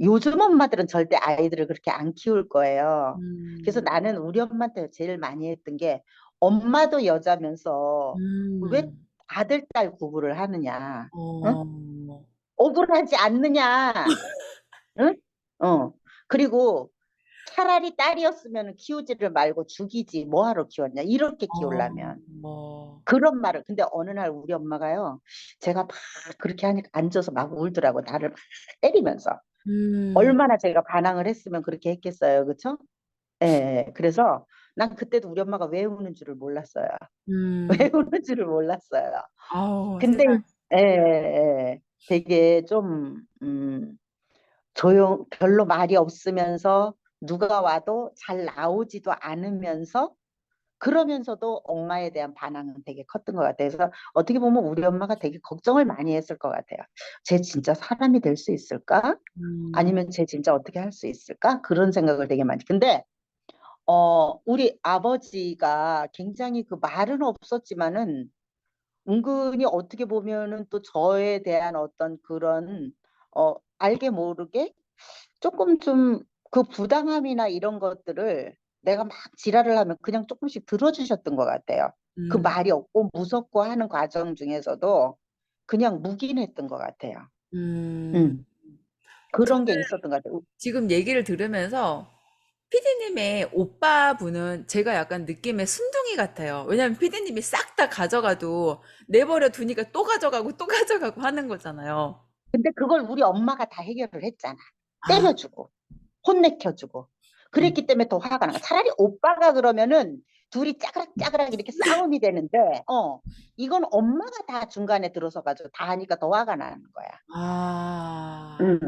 요즘 엄마들은 절대 아이들을 그렇게 안 키울 거예요. 그래서 음, 나는 우리 엄마한테 제일 많이 했던 게 엄마도 여자면서 왜 음, 아들, 딸 구분을 하느냐? 응? 어, 억울하지 않느냐? 응? 어. 그리고 차라리 딸이었으면 키우지를 말고 죽이지 뭐하러 키웠냐? 이렇게 어, 키우려면. 어, 그런 말을 근데 어느 날 우리 엄마가요. 제가 막 그렇게 하니까 앉아서 막 울더라고. 나를 막 때리면서. 음, 얼마나 제가 반항을 했으면 그렇게 했겠어요. 그쵸? 예, 예. 그래서 난 그때도 우리 엄마가 왜 우는 줄을 몰랐어요. 왜 음, 우는 줄을 몰랐어요. 아우, 근데 세상. 예, 예, 예. 되게 좀 음, 조용 별로 말이 없으면서 누가 와도 잘 나오지도 않으면서 그러면서도 엄마에 대한 반항은 되게 컸던 것 같아요. 그래서 어떻게 보면 우리 엄마가 되게 걱정을 많이 했을 것 같아요. 쟤 진짜 사람이 될 수 있을까? 음, 아니면 쟤 진짜 어떻게 할 수 있을까? 그런 생각을 되게 많이. 근데 어, 우리 아버지가 굉장히 그 말은 없었지만은 은근히 어떻게 보면은 또 저에 대한 어떤 그런 어, 알게 모르게 조금 좀 그 부당함이나 이런 것들을 내가 막 지랄을 하면 그냥 조금씩 들어주셨던 것 같아요. 그 음, 말이 없고 무섭고 하는 과정 중에서도 그냥 묵인했던 것 같아요. 음. 음, 그런 게 있었던 것 같아요. 지금 얘기를 들으면서 피디님의 오빠분은 제가 약간 느낌의 순둥이 같아요. 왜냐면 피디님이 싹 다 가져가도 내버려 두니까 또 가져가고 또 가져가고 하는 거잖아요. 근데 그걸 우리 엄마가 다 해결을 했잖아. 아, 때려주고. 혼내켜주고. 음, 그랬기 때문에 더 화가 나. 차라리 오빠가 그러면은 둘이 짜그락짜그락 이렇게 싸움이 되는데, 어, 이건 엄마가 다 중간에 들어서 가지고 다 하니까 더 화가 나는 거야. 아, 음.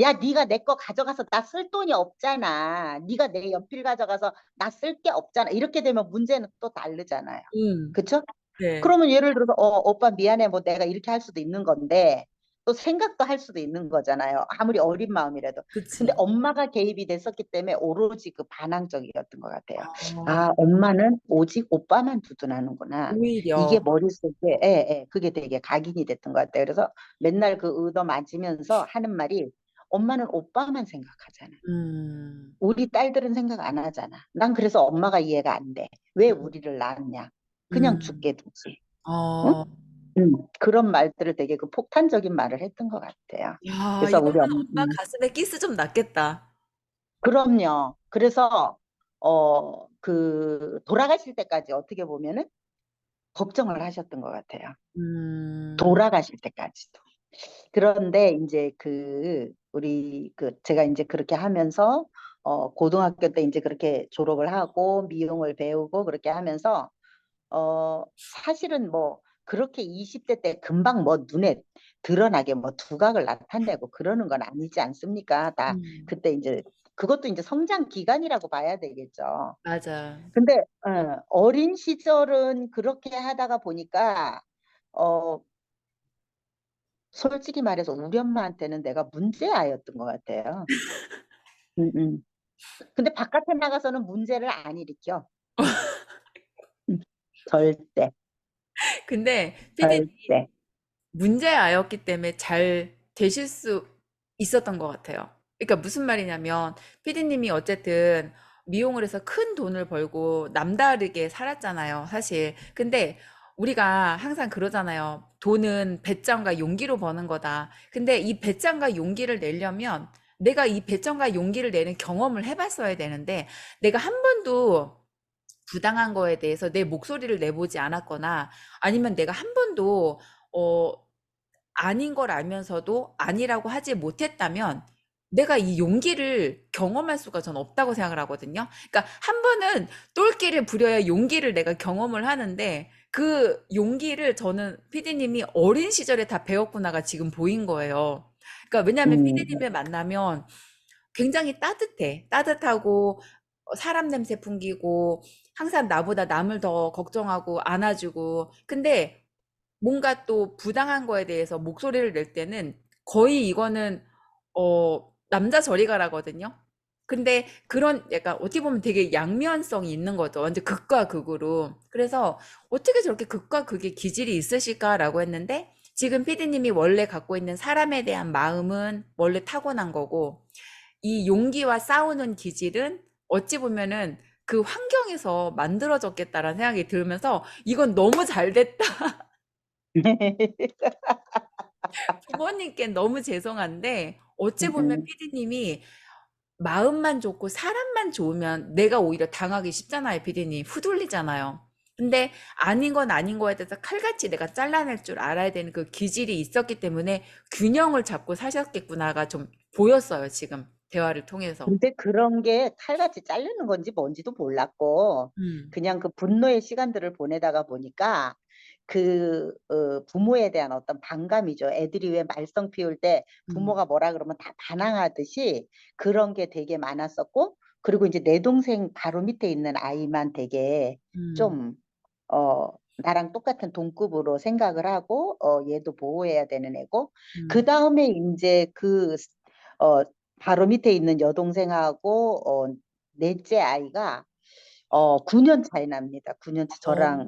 야, 네가 내 거 가져가서 나 쓸 돈이 없잖아. 네가 내 연필 가져가서 나 쓸 게 없잖아. 이렇게 되면 문제는 또 다르잖아요. 음, 그쵸? 네, 그러면 예를 들어서 어, 오빠 미안해. 뭐 내가 이렇게 할 수도 있는 건데 또 생각도 할 수도 있는 거잖아요. 아무리 어린 마음이라도. 근데 그치. 엄마가 개입이 됐었기 때문에 오로지 그 반항적이었던 것 같아요. 아, 아, 엄마는 오직 오빠만 두둔하는구나. 이게 오히려, 머릿속에 예, 예, 그게 되게 각인이 됐던 것 같아요. 그래서 맨날 그 얻어 맞으면서 하는 말이 엄마는 오빠만 생각하잖아. 음, 우리 딸들은 생각 안 하잖아. 난 그래서 엄마가 이해가 안 돼. 왜 우리를 낳았냐? 그냥 음, 죽게 두지. 응? 어, 음, 그런 말들을 되게 그 폭탄적인 말을 했던 것 같아요. 야, 그래서 우리 이러면 엄, 엄마 음, 가슴에 키스 좀 났겠다. 그럼요. 그래서 어, 그 돌아가실 때까지 어떻게 보면은 걱정을 하셨던 것 같아요. 음, 돌아가실 때까지도. 그런데 이제 그 우리 그 제가 이제 그렇게 하면서 어, 고등학교 때 이제 그렇게 졸업을 하고 미용을 배우고 그렇게 하면서 어, 사실은 뭐 그렇게 20대 때 금방 뭐 눈에 드러나게 뭐 두각을 나타내고 그러는 건 아니지 않습니까? 다 음, 그때 이제 그것도 이제 성장 기간이라고 봐야 되겠죠. 맞아. 근데 어, 어린 시절은 그렇게 하다가 보니까 어, 솔직히 말해서 우리 엄마한테는 내가 문제아였던 것 같아요. 음, 음. 근데 바깥에 나가서는 문제를 안 일으켜. 음, 절대, 근데 피디님 절대. 문제아였기 때문에 잘 되실 수 있었던 것 같아요. 그러니까 무슨 말이냐면 피디님이 어쨌든 미용을 해서 큰 돈을 벌고 남다르게 살았잖아요, 사실. 근데 우리가 항상 그러잖아요. 돈은 배짱과 용기로 버는 거다. 근데 이 배짱과 용기를 내려면 내가 이 배짱과 용기를 내는 경험을 해봤어야 되는데 내가 한 번도 부당한 거에 대해서 내 목소리를 내보지 않았거나 아니면 내가 한 번도 어, 아닌 걸 알면서도 아니라고 하지 못했다면 내가 이 용기를 경험할 수가 전 없다고 생각을 하거든요. 그러니까 한 번은 똘끼를 부려야 용기를 내가 경험을 하는데 그 용기를 저는 피디님이 어린 시절에 다 배웠구나가 지금 보인 거예요. 그러니까 왜냐하면 음, 피디님을 만나면 굉장히 따뜻해. 따뜻하고 어, 사람 냄새 풍기고 항상 나보다 남을 더 걱정하고 안아주고 근데 뭔가 또 부당한 거에 대해서 목소리를 낼 때는 거의 이거는 어 남자 저리 가라거든요. 근데 그런 약간 어떻게 보면 되게 양면성이 있는 거죠. 완전 극과 극으로. 그래서 어떻게 저렇게 극과 극의 기질이 있으실까라고 했는데 지금 피디님이 원래 갖고 있는 사람에 대한 마음은 원래 타고난 거고, 이 용기와 싸우는 기질은 어찌 보면은 그 환경에서 만들어졌겠다라는 생각이 들면서 이건 너무 잘 됐다. 부모님께 너무 죄송한데 어찌 보면 음. 피디님이 마음만 좋고 사람만 좋으면 내가 오히려 당하기 쉽잖아요, 피디님. 후들리잖아요. 근데 아닌 건 아닌 거에 대해서 칼같이 내가 잘라낼 줄 알아야 되는 그 기질이 있었기 때문에 균형을 잡고 사셨겠구나가 좀 보였어요, 지금 대화를 통해서. 근데 그런 게 칼같이 자르는 건지 뭔지도 몰랐고, 음, 그냥 그 분노의 시간들을 보내다가 보니까 그 어, 부모에 대한 어떤 반감이죠. 애들이 왜 말썽 피울 때 음, 부모가 뭐라 그러면 다 반항하듯이 그런 게 되게 많았었고, 그리고 이제 내 동생 바로 밑에 있는 아이만 되게 음, 좀 어, 나랑 똑같은 동급으로 생각을 하고, 어, 얘도 보호해야 되는 애고, 그 음. 다음에 이제 그, 어, 바로 밑에 있는 여동생하고, 어, 넷째 아이가, 어, 9년 차이 납니다. 9년 차 저랑, 어,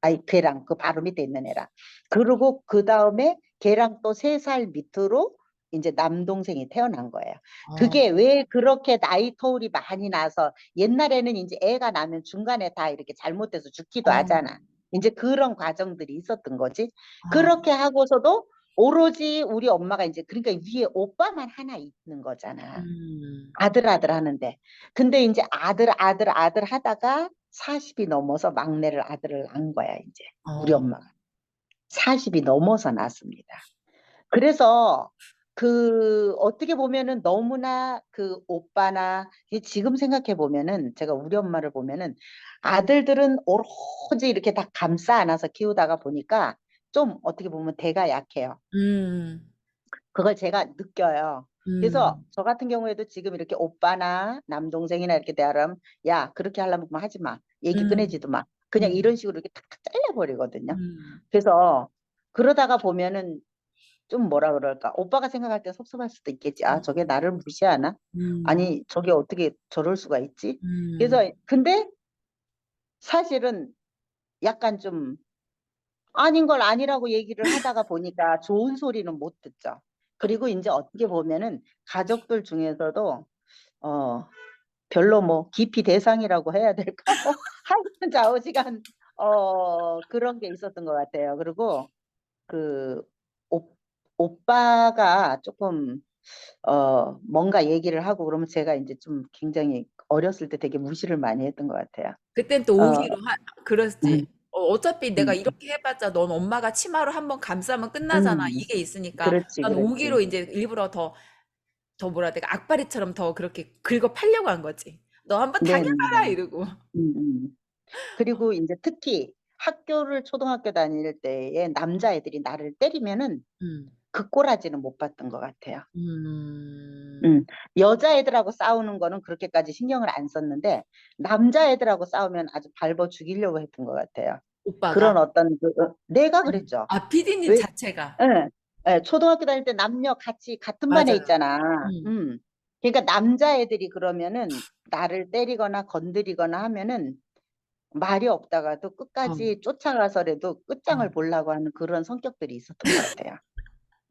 아이, 걔랑, 그 바로 밑에 있는 애랑. 그리고 그 다음에 걔랑 또 세 살 밑으로 이제 남동생이 태어난 거예요. 그게 어, 왜 그렇게 나이 터울이 많이 나서 옛날에는 이제 애가 나면 중간에 다 이렇게 잘못돼서 죽기도 어, 하잖아. 이제 그런 과정들이 있었던 거지. 아, 그렇게 하고서도 오로지 우리 엄마가 이제 그러니까 위에 오빠만 하나 있는 거잖아. 음, 아들 아들 하는데. 근데 이제 아들 아들 아들 하다가 40이 넘어서 막내를 아들을 낳은 거야, 이제. 우리 어, 엄마가. 40이 넘어서 낳습니다. 그래서 그 어떻게 보면은 너무나 그 오빠나 이 지금 생각해 보면은 제가 우리 엄마를 보면은 아들들은 오로지 이렇게 다 감싸 안아서 키우다가 보니까 좀 어떻게 보면 대가 약해요. 음, 그걸 제가 느껴요. 그래서 음, 저 같은 경우에도 지금 이렇게 오빠나 남동생이나 이렇게 대하면 야 그렇게 하려면 그만 하지 마. 얘기 음, 꺼내지도 마. 그냥 음, 이런 식으로 이렇게 탁탁 잘라버리거든요. 음, 그래서 그러다가 보면은 좀 뭐라 그럴까? 오빠가 생각할 때 섭섭할 수도 있겠지. 아 저게 나를 무시하나? 음, 아니 저게 어떻게 저럴 수가 있지? 음, 그래서 근데 사실은 약간 좀 아닌 걸 아니라고 얘기를 하다가 보니까 좋은 소리는 못 듣죠. 그리고 이제 어떻게 보면은 가족들 중에서도 어 별로 뭐 깊이 대상이라고 해야 될까? 뭐 하여튼 좌우지간 어 그런 게 있었던 것 같아요. 그리고 그 오, 오빠가 조금 어 뭔가 얘기를 하고 그러면 제가 이제 좀 굉장히 어렸을 때 되게 무시를 많이 했던 것 같아요. 그땐 또 어, 오기로 하, 그렇지. 음, 어, 어차피 내가 음, 이렇게 해봤자 넌 엄마가 치마로 한번 감싸면 끝나잖아. 음, 이게 있으니까 그렇지, 난 오기로. 이제 일부러 더, 더 뭐라 해야 될까. 악바리처럼 더 그렇게 긁어 팔려고 한 거지. 너 한번 네, 네, 당해봐라 네. 이러고. 음, 음. 그리고 이제 특히 학교를 초등학교 다닐 때에 남자애들이 나를 때리면은 음, 그 꼬라지는 못 봤던 것 같아요. 음, 음, 여자애들하고 싸우는 거는 그렇게까지 신경을 안 썼는데 남자애들하고 싸우면 아주 밟아 죽이려고 했던 것 같아요. 그런 오빠가. 어떤 그, 어, 내가 그랬죠. 아, 피디님 왜? 자체가. 예, 예, 초등학교 다닐 때 남녀 같이 같은 반에 맞아요. 있잖아. 음, 음. 그러니까 남자애들이 그러면은 나를 때리거나 건드리거나 하면은 말이 없다가도 어, 끝까지 쫓아가서라도 끝장을 어. 보려고 하는 그런 성격들이 있었던 것 같아요.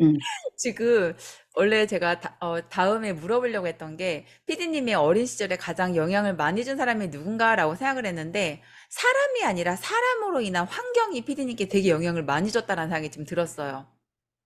음. 지금 원래 제가 다, 어, 다음에 물어보려고 했던 게 피디님의 어린 시절에 가장 영향을 많이 준 사람이 누군가라고 생각을 했는데 사람이 아니라 사람으로 인한 환경이 피디님께 되게 영향을 많이 줬다는 생각이 좀 들었어요.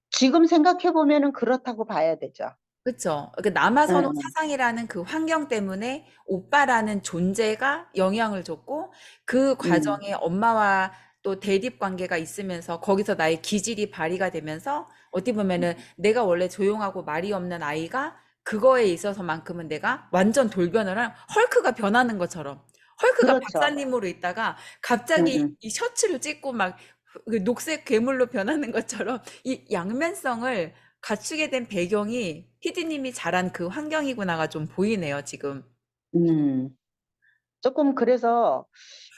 지금 생각해 보면은 그렇다고 봐야 되죠. 그쵸? 그 남아선호 응, 사상이라는 그 환경 때문에 오빠라는 존재가 영향을 줬고 그 응, 과정에 엄마와 또 대립 관계가 있으면서 거기서 나의 기질이 발휘가 되면서 어떻게 보면은 내가 원래 조용하고 말이 없는 아이가 그거에 있어서만큼은 내가 완전 돌변을 한 헐크가 변하는 것처럼 헐크가 그렇죠. 박사님으로 있다가 응, 갑자기 응. 이 셔츠를 찢고 막그 녹색 괴물로 변하는 것처럼 이 양면성을 갖추게 된 배경이 피디님이 자란 그 환경이구나가 좀 보이네요, 지금. 음. 조금 그래서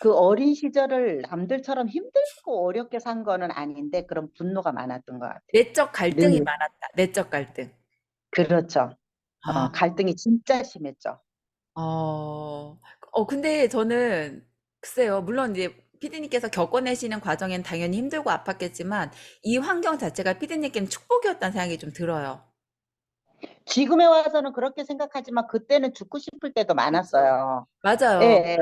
그 어린 시절을 남들처럼 힘들고 어렵게 산 거는 아닌데 그런 분노가 많았던 것 같아요. 내적 갈등이 늘. 많았다. 내적 갈등. 그렇죠. 어, 아, 갈등이 진짜 심했죠. 어, 어, 근데 저는 글쎄요, 물론 이제 피디님께서 겪어내시는 과정엔 당연히 힘들고 아팠겠지만 이 환경 자체가 피디님께는 축복이었다는 생각이 좀 들어요. 지금에 와서는 그렇게 생각하지만 그때는 죽고 싶을 때도 많았어요. 맞아요. 예, 예.